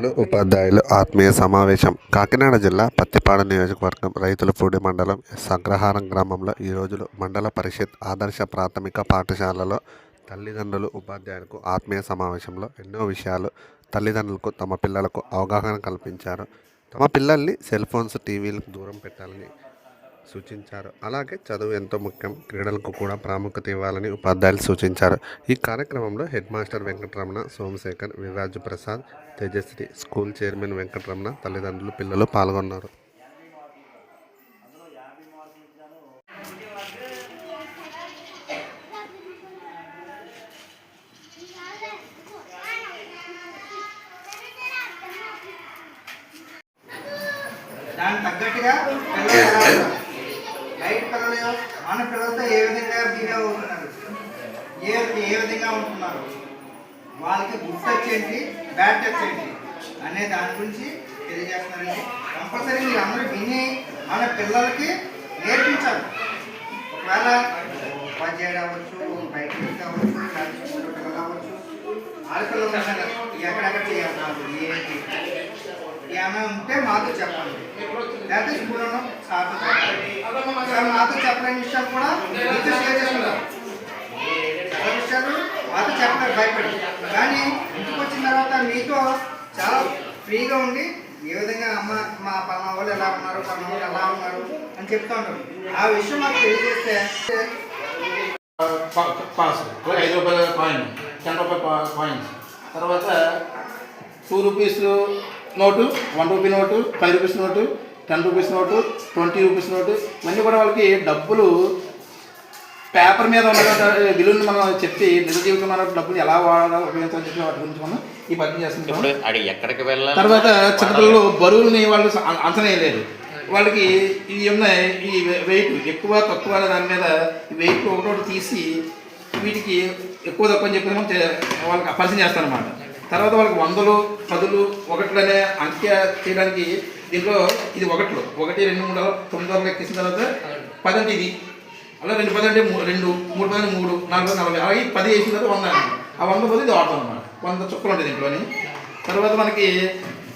రైతులు ఉపాధ్యాయులు ఆత్మీయ సమావేశం. కాకినాడ జిల్లా పత్తిపాడు నియోజకవర్గం రైతుల పూడి మండలం సంగ్రహారం గ్రామంలో ఈ రోజులు మండల పరిషత్ ఆదర్శ ప్రాథమిక పాఠశాలలో తల్లిదండ్రులు ఉపాధ్యాయులకు ఆత్మీయ సమావేశంలో ఎన్నో విషయాలు తల్లిదండ్రులకు తమ పిల్లలకు అవగాహన కల్పించారు. తమ పిల్లల్ని సెల్ ఫోన్స్ టీవీలకు దూరం పెట్టాలని సూచించారు. అలాగే చదువు ఎంతో ముఖ్యం. క్రీడలకు కూడా ప్రాముఖ్యత ఇవ్వాలని ఉపాధ్యాయులు సూచించారు. ఈ కార్యక్రమంలో head master Venkataramana Somashekar Viraju Prasad Tejashri school chairman Venkataramana తల్లిదండ్రులు పిల్లలు పాల్గొన్నారు. దానికి తగ్గట్టుగా బయట పిల్లలు మన పిల్లలతో ఏ విధంగా బిహేవ్ అవుతున్నారు? ఏ ఏ విధంగా ఉంటున్నారు? వాళ్ళకి గుడ్ టచ్ ఏంటి? బ్యాడ్ టచ్ ఏంటి? అనే దాని గురించి తెలియజేస్తున్నారండి కంపల్సరీ మీరు అందరూ విని మన పిల్లలకి నేర్పించాలి. ఒకవేళ ఉపాధ్యాయుడు అవ్వచ్చు బయట వ్యక్తి అవ్వచ్చు స్కూల్లో పిల్లలు అవ్వచ్చు ఆడపిల్లలు ఎక్కడెక్కడ చేయాలి? ఏంటి ఏమైనా ఉంటే మాతో చెప్పండి. లేకపోతే స్కూల్లో తను మాతో చెప్పలేని విషయాలు కూడా మీతో షేర్ చేసుకుంటాం చాలా విషయాలు మాతో చెప్పలేదు భయపడి కానీ ఇంటికి వచ్చిన తర్వాత మీతో చాలా ఫ్రీగా ఉండి ఏ విధంగా అమ్మ మా పలానా వాళ్ళు ఎలా ఉన్నారు పలానా వాళ్ళు ఎలా ఉన్నారు అని చెప్తా ఉంటారు. ఆ విషయం మాకు తెలియజేస్తే పాస్. ఐదు రూపాయల కాయిన్ టెన్ రూపాయల కాయిన్స్ తర్వాత two rupees note one rupee note five rupees note ten rupees note twenty rupees note ఇవన్నీ కూడా వాళ్ళకి డబ్బులు పేపర్ మీద ఉన్న విలువని మనం చెప్పి నిజ జీవితంలో డబ్బులు ఎలా వాడాలో ఉపయోగించాలని చెప్పి వాటి గురించి మనం ఈ ఇప్పుడు అది ఎక్కడికి వెళ్ళాలి? తర్వాత చిన్నపిల్లలు బరువులని వాళ్ళు స- అం- అంచనా వేయలేరు వాళ్ళకి ఇవి ఉన్నాయి ఈ వెయిట్ ఎక్కువ తక్కువ అనే దాని మీద వెయిట్ ఒకటోటి తీసి వీటికి ఎక్కువ తక్కువ అని చెప్పి వాళ్ళకి పరిచయం చేస్తారనమాట తర్వాత వాళ్ళకి వందలు పదులు ఒకట్లు అనే అంకె చేయడానికి దీంట్లో ఇది ఒకట్లు. ఒకటి రెండు మూడు తొమ్మిది వరకు ఎక్కించిన తర్వాత పది అంటే ఇది. అలా రెండు పది అంటే రెండు మూడు పది అంటే మూడు నాలుగు నలభై. అలాగే పది వేసిన తర్వాత వంద. ఆ వంద పది ఇది వాడతాం అనమాట వంద చుక్కలు ఉంటాయి దీంట్లోని. తర్వాత మనకి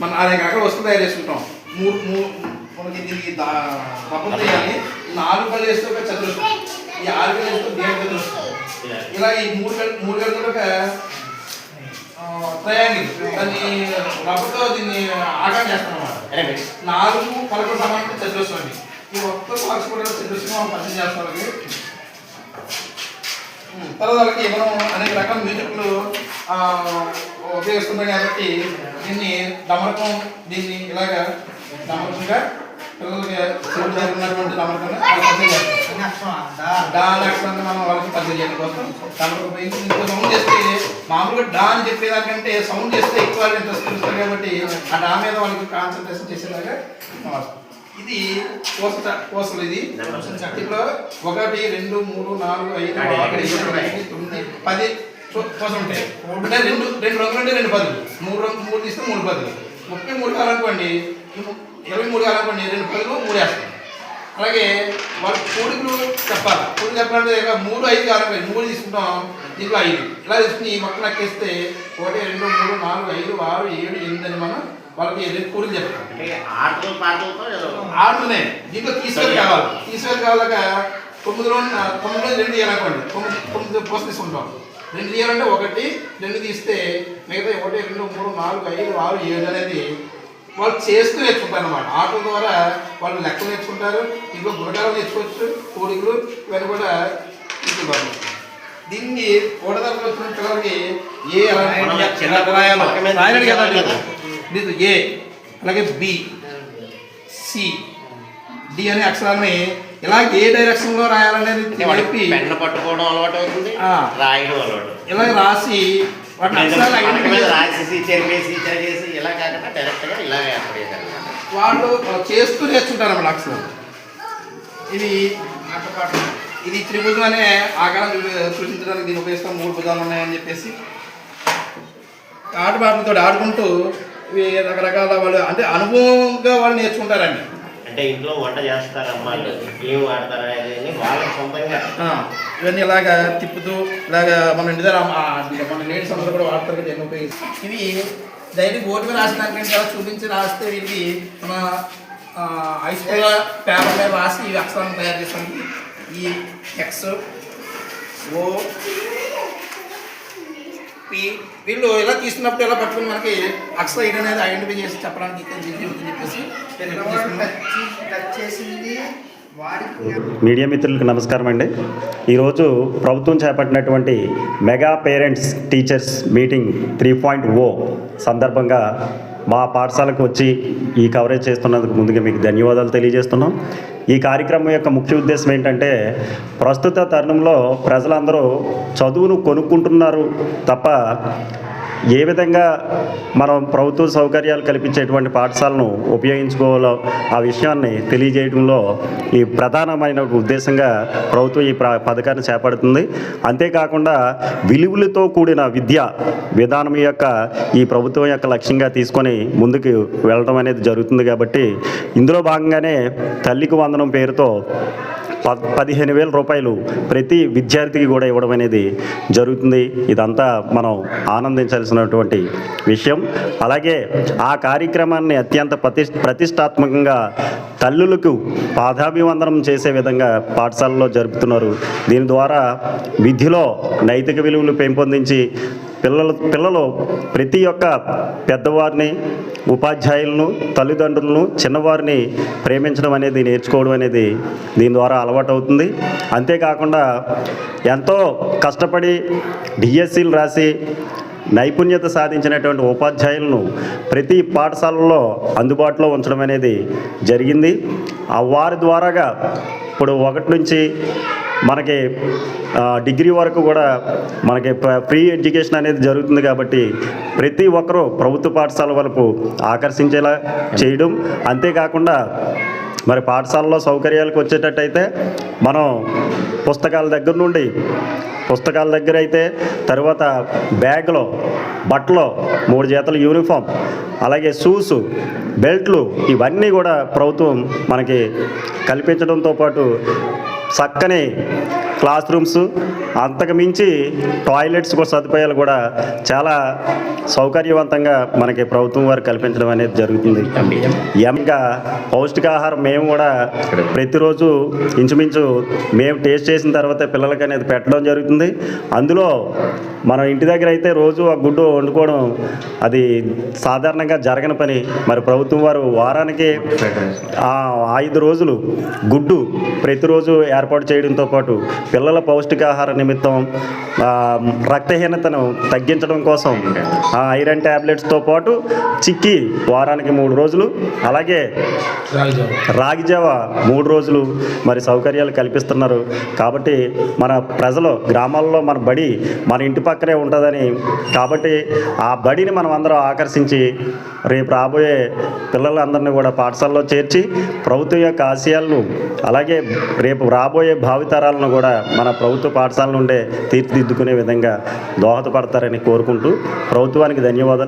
మన అనేక రకాల వస్తువులు తయారు చేసుకుంటాం. మూడు మూడు మనకి దీనికి చేయాలి. నాలుగు కళ్ళు వేస్తే ఒక చతురస్రం. ఈ ఆరు కళ్ళు వేస్తే చతురస్రం. ఇలా ఈ మూడు మూడు ఒక ట్రయాంగిల్ దాన్ని రబ్బర్తో దీన్ని ఆకారం చేస్తాం అన్నమాట నాలుగు పలకలు సమానం చతురస్రం ఈ మొత్తం మార్క్స్ కూడా చతురస్రం మనం పరిచయం చేస్తాం తర్వాత వాళ్ళకి మనం అనేక రకాల మ్యూజిక్లు ఉపయోగిస్తున్నాం కాబట్టి దీన్ని డమరకం దీన్ని ఇలాగా డమరకంగా పిల్లలకి చెవులు జరుగుతున్నటువంటి డమరకంగా వాళ్ళకి పరిచయం చేస్తాం. అన్ని అక్షరం దా డా అనే అక్షరాన్ని మనం వాళ్ళకి పరిచయం చేయడం కోసం ఉపయోగించి సౌండ్ చేస్తే మామూలుగా డా అని చెప్పేదానికంటే సౌండ్ చేస్తే ఎక్కువ ఇంట్రెస్ట్ చూస్తారు కాబట్టి ఆ డా మీద వాళ్ళకి కాన్సన్ట్రేషన్ చేసేలాగా ఇది కోస కోసలు ఇది. ఇప్పుడు ఒకటి రెండు మూడు నాలుగు ఐదు ఆరు ఏడు తొమ్మిది పది కోసం ఉంటాయి. అంటే రెండు రెండు రంగులు అంటే రెండు పదులు. మూడు రంగు మూడు తీస్తే మూడు పదులు. ముప్పై మూడు కాలనుకోండి ఇరవై మూడు కాలనుకోండి రెండు పదులు మూడు వేస్తాం. అలాగే వాళ్ళ కూడికలు చెప్పాలి. కూడికి చెప్పాలంటే మూడు ఐదు కావాలనుకోండి మూడు తీసుకుంటాం. దీంట్లో ఐదు. ఇలా తీసుకుని ఈ మొక్కలు ఎక్కేస్తే ఒకటి రెండు మూడు నాలుగు ఐదు ఆరు ఏడు ఎనిమిది అని మనం వాళ్ళకి రెండు కూడికి చెప్తాం. ఆడుతున్నాయి దీంట్లో తీసుకెళ్ళి కావాలి. తీసుకెళ్ళి కావాలక తొమ్మిదిలో తొమ్మిదిలో రెండు ఇవ్వాలనుకోండి తొమ్మిది తొమ్మిది పోస్ట్ తీసుకుంటాం. రెండు తీయాలంటే ఒకటి రెండు తీస్తే మిగతా ఒకటి రెండు మూడు నాలుగు ఐదు ఆరు ఏడు అనేది వాళ్ళు చేస్తూ నేర్చుకుంటారు అనమాట ఆటల ద్వారా వాళ్ళు లెక్కలు నేర్చుకుంటారు ఇంకో గుణకాలు నేర్చుకోవచ్చు కోడికలు ఇవన్నీ కూడా నేర్చుకుంటారు దీన్ని ఓడదలకు వచ్చిన పిల్లలకి ఏ. లేదు ఏ అలాగే బి సి డి అనే అక్షరాలని ఇలా ఏ డైరెక్షన్లో రాయాలనేది అంటే వాడికి చెప్పి పెన్ను పట్టుకోవడం అలవాటు అవుతుంది ఆ. రాయడం అలవాటు ఇలా రాసి రాసేసి చెరిపేసి ఇలా కాకుండా డైరెక్ట్గా ఇలా వాళ్ళు చేస్తూ నేర్చుకుంటారు అన్నమాట అక్షరాలు ఇది ఇది త్రిభుజం అనే ఆకారం సూచించడానికి దీన్ని ఉపయోగిస్తాం. మూడు భుజాలు ఉన్నాయని చెప్పేసి. ఆటపాటలతో ఆడుకుంటూ రకరకాల వాళ్ళు అంటే అనుభవంగా వాళ్ళు నేర్చుకుంటారండి. అంటే ఇంట్లో వంట చేస్తారు అమ్మాయిలు ఏం వాడతారు అనేది వాళ్ళకి సొంతంగా. ఇవన్నీ ఇలాగా తిప్పుతూ ఇలాగా మన ఇంటి దగ్గర మన లేడీస్ అందరూ కూడా వాడతారు కదా ఎన్నో ఇవి డైలీ బోర్డు మీద రాసినాక అలా చూపించి రాస్తే వీరికి మన ఆ, హై స్కూల్ పేపర్ మీద రాసి ఇవి అక్షరాలను తయారు చేస్తాం. ఈ ఎక్స్ ఓ పి వీళ్ళు ఇలా తీసుకున్నప్పుడు ఇలా పట్టుకుని మనకి అక్షర ఇది అనేది ఐడెంటిఫై చేసి చెప్పడానికి చెప్పేసి పిల్లవాడు టచ్ టచ్ చేసింది. మీడియా మిత్రులకు నమస్కారం అండి. ఈరోజు ప్రభుత్వం చేపట్టినటువంటి mega parents teachers meeting three point O సందర్భంగా మా పాఠశాలకు వచ్చి ఈ కవరేజ్ చేస్తున్నందుకు ముందుగా మీకు ధన్యవాదాలు తెలియజేస్తున్నాం. ఈ కార్యక్రమం యొక్క ముఖ్య ఉద్దేశం ఏంటంటే ప్రస్తుత తరుణంలో ప్రజలందరూ చదువును కొనుక్కుంటున్నారు తప్ప ఏ విధంగా మనం ప్రభుత్వ సౌకర్యాలు కల్పించేటువంటి పాఠశాలను ఉపయోగించుకోవాలో ఆ విషయాన్ని తెలియజేయడంలో ఈ ప్రధానమైన ఉద్దేశంగా ప్రభుత్వం ఈ పథకాన్ని చేపడుతుంది. అంతేకాకుండా విలువలతో కూడిన విద్య విధానం యొక్క ఈ ప్రభుత్వం యొక్క లక్ష్యంగా తీసుకొని ముందుకు వెళ్ళడం అనేది జరుగుతుంది కాబట్టి ఇందులో భాగంగానే తల్లికి వందనం పేరుతో పదిహేను వేల రూపాయలు ప్రతి విద్యార్థికి కూడా ఇవ్వడం అనేది జరుగుతుంది. ఇదంతా మనం ఆనందించాల్సినటువంటి విషయం. అలాగే ఆ కార్యక్రమాన్ని అత్యంత ప్రతి ప్రతిష్టాత్మకంగా తల్లులకు పాదాభివందనం చేసే విధంగా పాఠశాలలో జరుపుతున్నారు. దీని ద్వారా విద్యలో నైతిక విలువలు పెంపొందించి పిల్లలు పిల్లలు ప్రతి ఒక్క పెద్దవారిని ఉపాధ్యాయులను తల్లిదండ్రులను చిన్నవారిని ప్రేమించడం అనేది నేర్చుకోవడం అనేది దీని ద్వారా అలవాటు అవుతుంది అంతేకాకుండా ఎంతో కష్టపడి డిఎస్సీలు రాసి నైపుణ్యత సాధించినటువంటి ఉపాధ్యాయులను ప్రతి పాఠశాలలో అందుబాటులో ఉంచడం అనేది జరిగింది. ఆ వారి ద్వారాగా ఇప్పుడు ఒకటి నుంచి మనకి డిగ్రీ వరకు కూడా మనకి ప్ర- ఫ్రీ ఎడ్యుకేషన్ అనేది జరుగుతుంది కాబట్టి ప్రతి ఒక్కరూ ప్రభుత్వ పాఠశాల వరకు ఆకర్షించేలా చేయడం. అంతేకాకుండా మరి పాఠశాలలో సౌకర్యాలకు వచ్చేటట్టయితే మనం పుస్తకాల దగ్గర నుండి పుస్తకాల దగ్గర అయితే తర్వాత బ్యాగ్లో బట్టలు మూడు జతల యూనిఫామ్ అలాగే షూస్ బెల్ట్లు ఇవన్నీ కూడా ప్రభుత్వం మనకి కల్పించడంతో పాటు சக்கனை. క్లాస్ రూమ్స్ అంతకు మించి టాయిలెట్స్ కూడా సదుపాయాలు కూడా చాలా సౌకర్యవంతంగా మనకి ప్రభుత్వం వారు కల్పించడం అనేది జరుగుతుంది. ఇంకా పౌష్టికాహారం మేము కూడా ప్రతిరోజు ఇంచుమించు మేము టేస్ట్ చేసిన తర్వాత పిల్లలకి అనేది పెట్టడం జరుగుతుంది. అందులో మనం ఇంటి దగ్గర అయితే రోజు ఆ గుడ్డు వండుకోవడం అది సాధారణంగా జరగని పని. మరి ప్రభుత్వం వారు వారానికి ఐదు రోజులు గుడ్డు ప్రతిరోజు ఏర్పాటు చేయడంతో పాటు పిల్లల పౌష్టికాహార నిమిత్తం రక్తహీనతను తగ్గించడం కోసం ఆ ఐరన్ ట్యాబ్లెట్స్తో పాటు చిక్కి వారానికి మూడు రోజులు అలాగే రాగిజావ మూడు రోజులు మరి సౌకర్యాలు కల్పిస్తున్నారు. కాబట్టి మన ప్రజలు గ్రామాల్లో మన బడి మన ఇంటి పక్కనే ఉంటుందని కాబట్టి ఆ బడిని మనం అందరం ఆకర్షించి రేపు రాబోయే పిల్లలందరినీ కూడా పాఠశాలలో చేర్చి ప్రభుత్వం యొక్క ఆశయాలను అలాగే రేపు రాబోయే భావితరాలను కూడా మన ప్రభుత్వ పాఠశాల నుండే తీర్చిదిద్దుకునే విధంగా దోహదపడతారని కోరుకుంటూ ప్రభుత్వానికి ధన్యవాదాలు.